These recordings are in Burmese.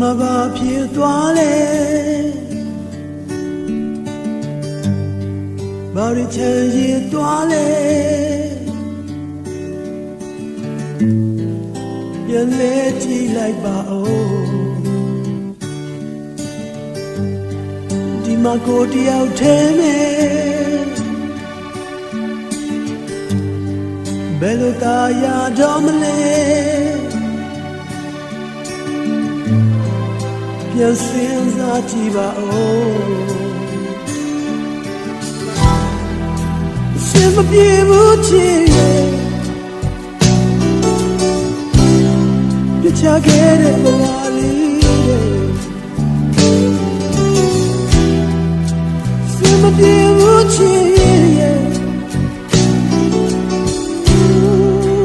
ဖြစ်သွားလဲဘာရချမ်းရည်သွားလဲပြန်လဲကြည့်လိုက်ပါဦးဒီမှာကိုတယောက်ထဲမဲ့ဘယ်လိုသာယာတော့မလဲ ပြန်စင်စားကြည့်ပါဦးစင်မပြေဘူးချစ်ရဲ့ပြချခဲ့တဲ့ဘဝလေးတဲ့စင်မပြေဘူးချစ်ရဲ့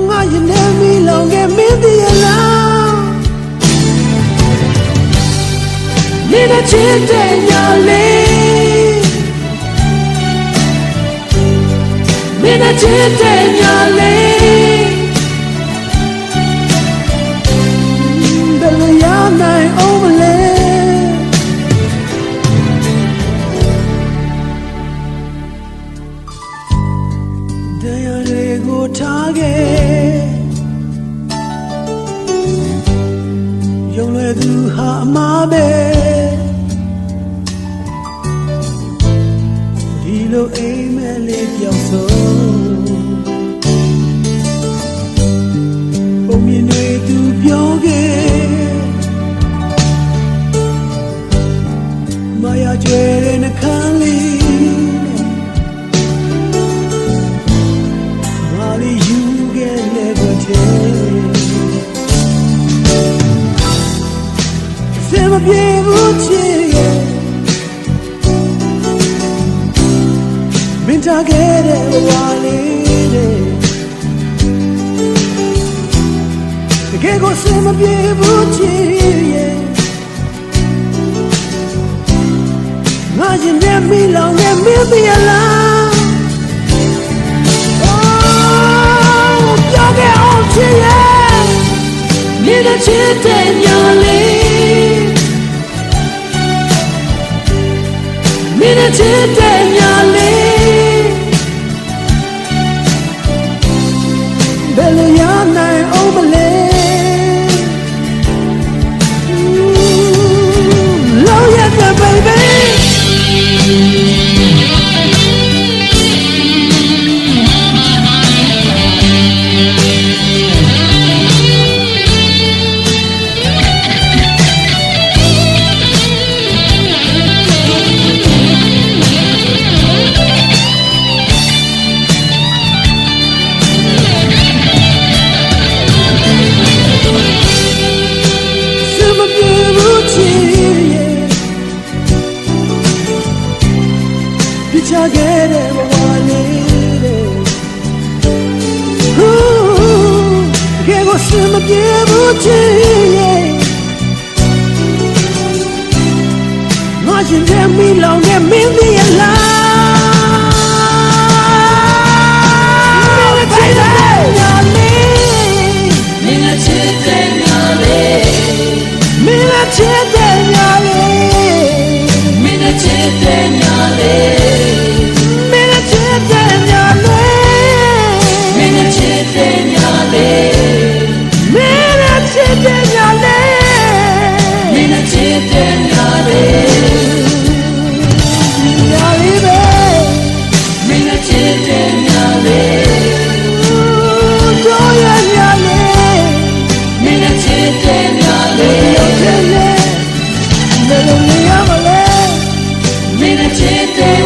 ငါရင်ထဲမီလောင်ခဲ့မင်းတည်း ရဲ့လား你 လိုရနိုင်အောင်မလဲတရားတွေကိုထားခဲ့ယုံလွယ်သူဟာအမှားပဲဒီလိုအိမ်မက်လေးပြောင်းဆုံးပုံမြင်တွေသူ ခဲ့တဲ့ဘဝလေးတွေတကယ်ကိုစင်မပြေဘူးချစ်ရဲ့ငါရင်ထဲမိလောင်နေမင်းပြလား Oh ပြောခဲ့အောင်ချစ်ရဲ့မြင်တဲ့ချစ်တဲ့ညလေး minute today. ကဲကိုစမပြေဘူးချစ်ရဲ့ငါရှင်တဲ့မီလောင်တဲ့မင်းကြီးရဲ့လား လို့နေရမလဲမင်းရဲ့ချစ်တဲ့